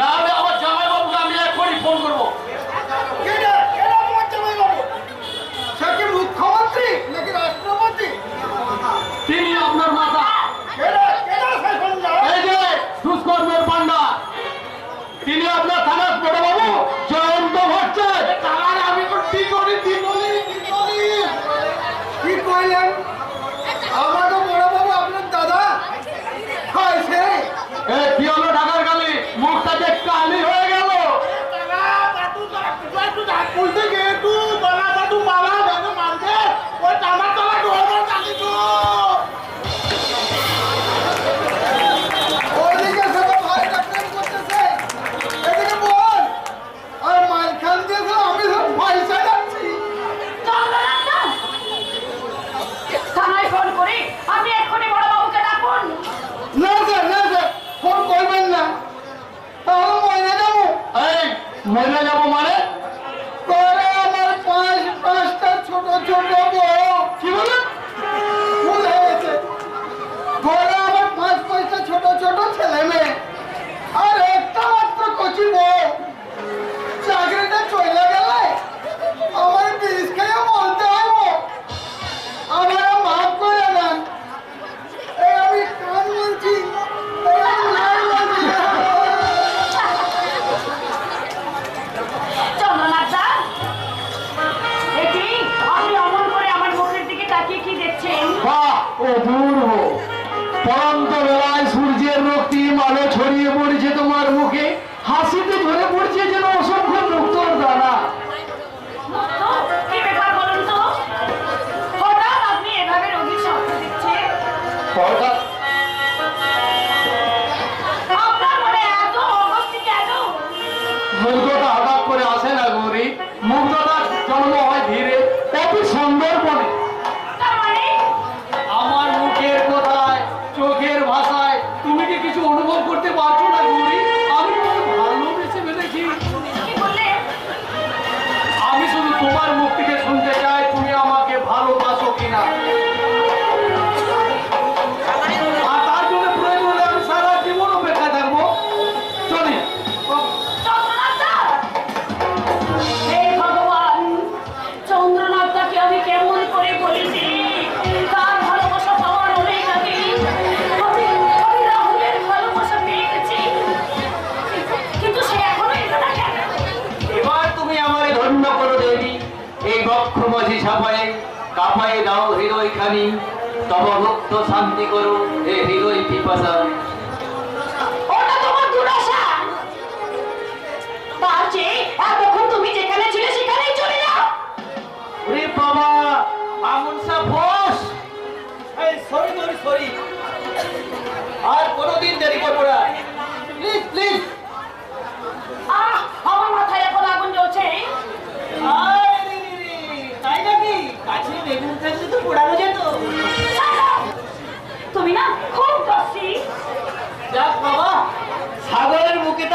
নামে পড়ন্ত বেলায় সূর্যের রক্তিম আলো ছড়িয়ে পড়েছে তোমার মুখে। হাসিতে ধরে পড়ছে যেন অসংখ্য রক্তর দানা। হঠাৎ হঠাৎ করে আসে না গৌরী। মুগ্ধতার জন্ম হয় ধীরে। অতি সুন্দর তবভক্ত শান্তি করুন হে হৃদয় পিপাসা।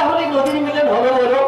তাহলে নদীর মিলন হলো হলো।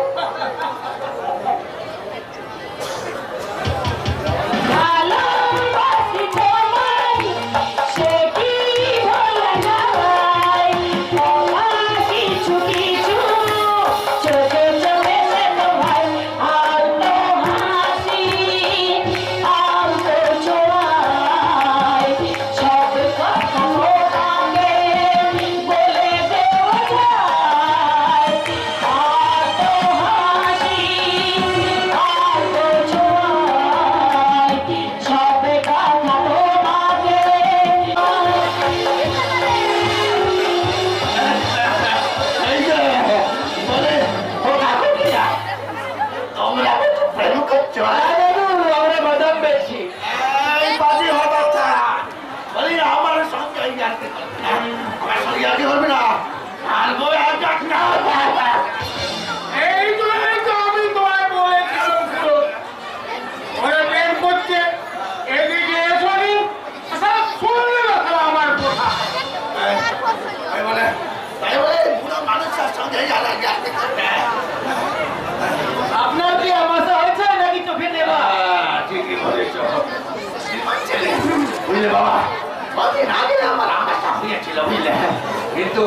আপনার কি আমাশা হয়েছে নাকি চোখে দেবা ঠিকই বলেছ। বুঝলে বাবা? কদিন আগে আমার আশা হয়েছিল বুঝলে? কিন্তু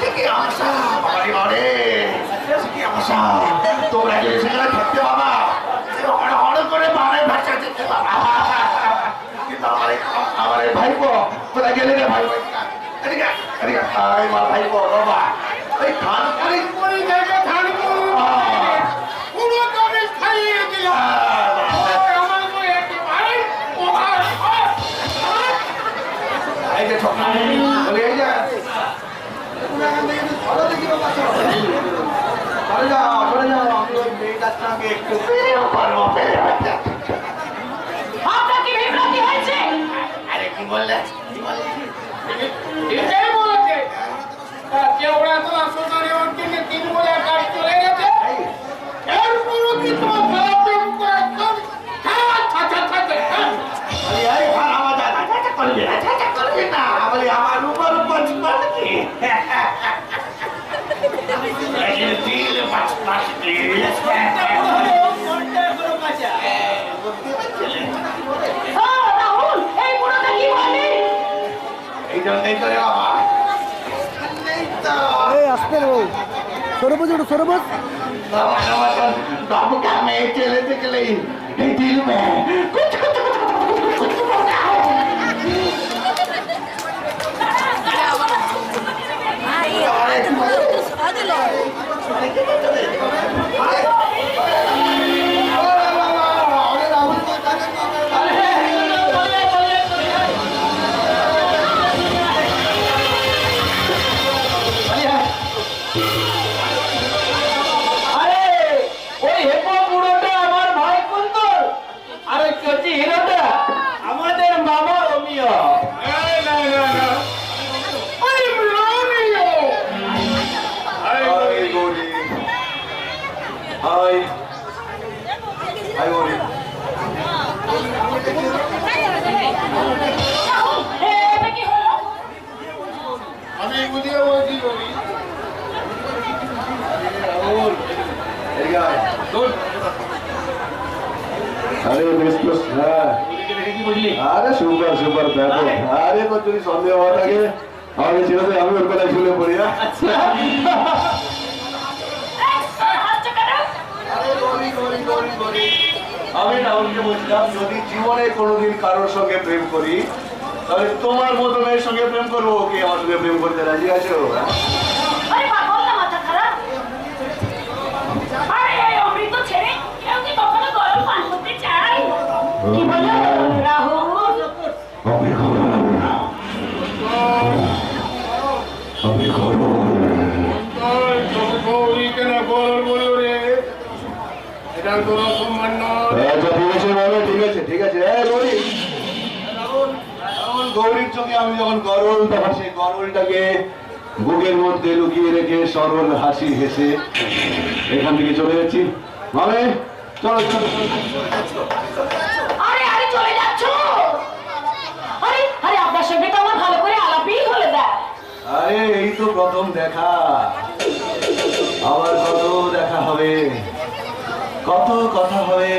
ঠিকই আশা বাবারে বাবারে। ঠিকই আশা তোমরা যদি সেখানে থাকতে বাবা হড় করে বাড়ায় ভাষা দিতে বাবা কিন্তু আমার আমার ভাইপো, কোথায় গেলে রে ভাই? এদিকে এদিকে আয় মা ভাইপো বাবা। ধান করে করে দেখে ধান পুরো খাইয়ে দিল এই যে ঠকা বলে এই যে। একটু দেখি বাবা, চলো। যাও, সরে যাও, আমি ওই মেয়েটার সঙ্গে একটু পেরেও পারব পেরে আপনার কি বিভ্রান্তি হয়েছে? আরে কি বললে? কি বললে? তা কেওড়া তো আসলে ওর দিকে তিন বলে কাজ চলে গেছে এরপরও কি তোমার খারাপ প্রেম করে একদম হ্যাঁ, হ্যাঁ। আমার উপর উপর দিল দিল। এই জন্যই তো রে ও সরবজ ওটা বাবু আমি বুঝিয়ে বলছি আরে হ্যাঁ। আরে সুপার সুপার ব্যাপক আরে তোর যদি সন্দেহ হওয়া থাকে আমাকে ছেড়ে আমি ওর কথায় ঝুলে পড়ি হ্যাঁ। আচ্ছা। গৌরী, গৌরী। আমি রাহুলকে বলছিলাম যদি জীবনে কোনোদিন কারোর সঙ্গে প্রেম করি তাহলে তোমার মতো মেয়ের সঙ্গে প্রেম করব কি? আমার সঙ্গে প্রেম করতে রাজি আছো? হ্যাঁ? আরে পাগল না মাথা খারাপ। আরে এই অমৃত ছেড়ে কেউ কি কখনো গরম পান করতে চায়? কি বলো? রাহুল? আমি ঠিক আছে ঠিক আছে। রাহুল গৌরীর চোখে আমি যখন গরল তখন সেই গরলটাকে বুকের মধ্যে লুকিয়ে রেখে সরল হাসি হেসে এখান থেকে চলে যাচ্ছি। মামে চলো চলো চলো। আরে আরে চলে যাচ্ছ? আরে আরে আপনার সঙ্গে তো আমার ভালো করে আলাপই হলে দেয় আরে এই তো প্রথম দেখা। আবার কত দেখা হবে? কত কথা হবে?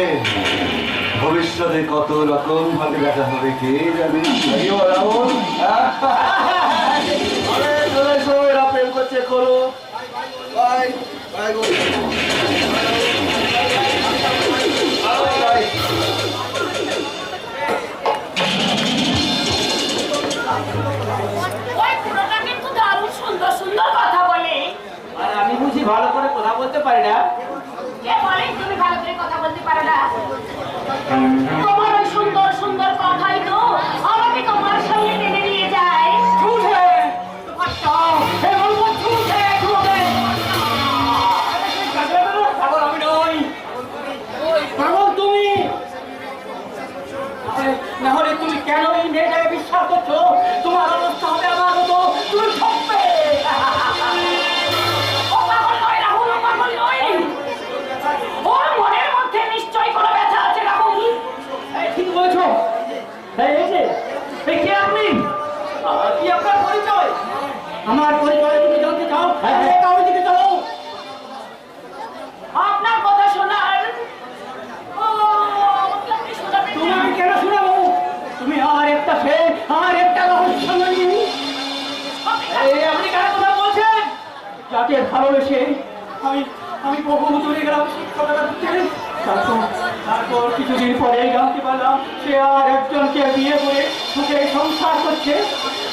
ভবিষ্যতে কত রকম ভাবে দেখা হবে কে জানে? আইও রাহুল আরে চলে এসো এরা প্রেম করছে করো বাই বাই গো বাই। ওই পুরোটা কিন্তু দারুণ সুন্দর সুন্দর কথা বলে। আর আমি বুঝি ভালো করে কথা বলতে পারি না? কে বলে? সুন্দর সুন্দর কথাই তো আমাকে তোমার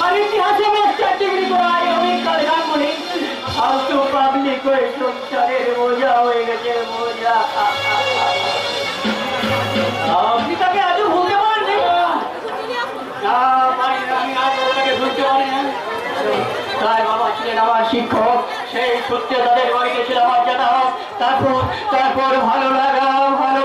আর ইতিহাসে মাস্টার ডিগ্রি করায় আমি বোঝা আপনি তাকে আজও ভুলতে তার বাবা ছিলেন আমার শিক্ষক, সেই সূত্রে তাদের বাড়িতে আমার জানা তারপর তারপর ভালো লাগা ভালো